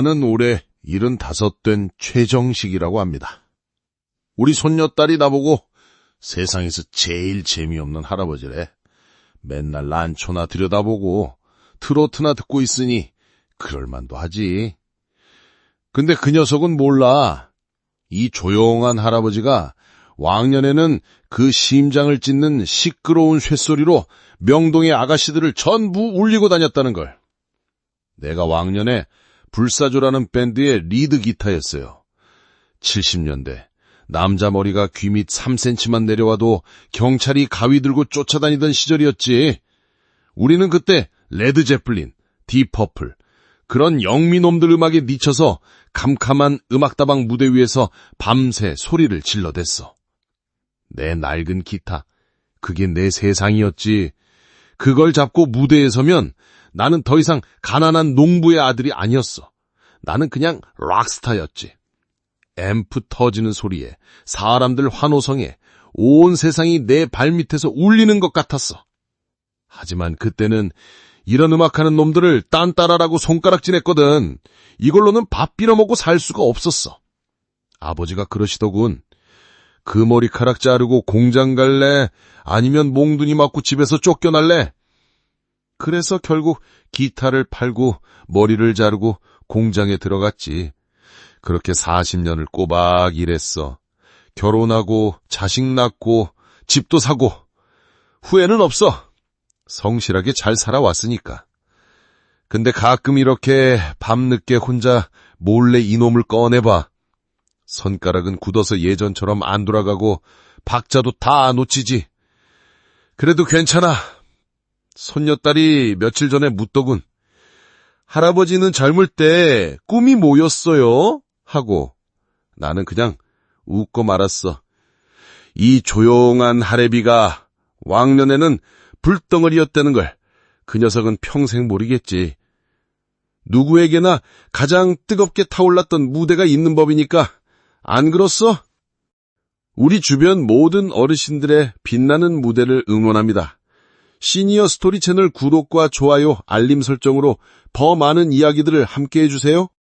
나는 올해 75된 최정식이라고 합니다. 우리 손녀딸이 나보고 세상에서 제일 재미없는 할아버지래. 맨날 란초나 들여다보고 트로트나 듣고 있으니 그럴만도 하지. 근데 그 녀석은 몰라. 이 조용한 할아버지가 왕년에는 그 심장을 찢는 시끄러운 쇳소리로 명동의 아가씨들을 전부 울리고 다녔다는 걸. 내가 왕년에 불사조라는 밴드의 리드 기타였어요. 70년대 남자 머리가 귀 밑 3cm만 내려와도 경찰이 가위 들고 쫓아다니던 시절이었지. 우리는 그때 레드 제플린, 디퍼플 그런 영미놈들 음악에 미쳐서 캄캄한 음악다방 무대 위에서 밤새 소리를 질러댔어. 내 낡은 기타, 그게 내 세상이었지. 그걸 잡고 무대에 서면 나는 더 이상 가난한 농부의 아들이 아니었어. 나는 그냥 락스타였지. 앰프 터지는 소리에 사람들 환호성에 온 세상이 내 발밑에서 울리는 것 같았어. 하지만 그때는 이런 음악하는 놈들을 딴따라라고 손가락질했거든. 이걸로는 밥 빌어먹고 살 수가 없었어. 아버지가 그러시더군. 그 머리카락 자르고 공장 갈래? 아니면 몽둥이 맞고 집에서 쫓겨날래? 그래서 결국 기타를 팔고 머리를 자르고 공장에 들어갔지. 그렇게 40년을 꼬박 일했어. 결혼하고 자식 낳고 집도 사고 후회는 없어. 성실하게 잘 살아왔으니까. 근데 가끔 이렇게 밤늦게 혼자 몰래 이놈을 꺼내봐. 손가락은 굳어서 예전처럼 안 돌아가고 박자도 다 놓치지. 그래도 괜찮아. 손녀딸이 며칠 전에 묻더군. 할아버지는 젊을 때 꿈이 뭐였어요? 하고 나는 그냥 웃고 말았어. 이 조용한 하레비가 왕년에는 불덩어리였다는 걸 그 녀석은 평생 모르겠지. 누구에게나 가장 뜨겁게 타올랐던 무대가 있는 법이니까 안 그렇소? 우리 주변 모든 어르신들의 빛나는 무대를 응원합니다. 시니어 스토리 채널 구독과 좋아요, 알림 설정으로 더 많은 이야기들을 함께 해주세요.